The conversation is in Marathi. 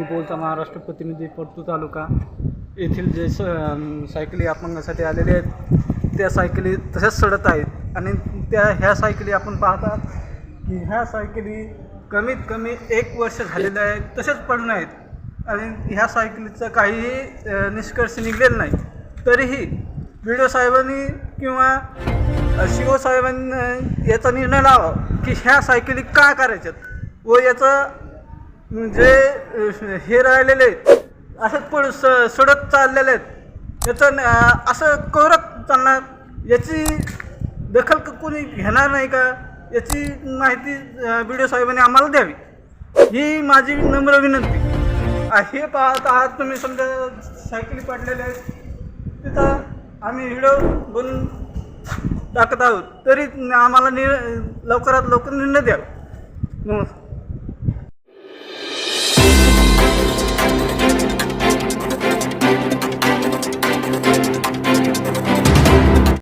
महाराष्ट्र प्रतिनिधी परतू तालुका. येथील जे स सायकली अपंगासाठी आलेले आहेत त्या सायकली तशाच सडत आहेत. आणि त्या ह्या सायकली आपण पाहतात की ह्या सायकली कमीत कमी एक वर्ष झालेले आहेत तसेच पडून आहेत. आणि ह्या सायकलीचं काहीही निष्कर्ष निघलेला नाही. तरीही व्हिडिओ साहेबांनी किंवा शिओ साहेबांनी याचा निर्णय लावा की ह्या सायकली का करायच्यात व याचं म्हणजे, जे हे राहिलेले आहेत. असंच पड स सडत चाललेले आहेत. याचं असं करत चालणार. याची दखल कोणी घेणार नाही का? याची माहिती व्हिडिओ साहेबांनी आम्हाला द्यावी. ही माझी नम्र विनंती. हे पाहत आहात तुम्ही समजा सायकली पडलेले आहेत. तिथं आम्ही व्हिडिओ बनवून टाकत आहोत. तरी आम्हाला नि लवकरात लवकर निर्णय द्यावा. नमस्कार.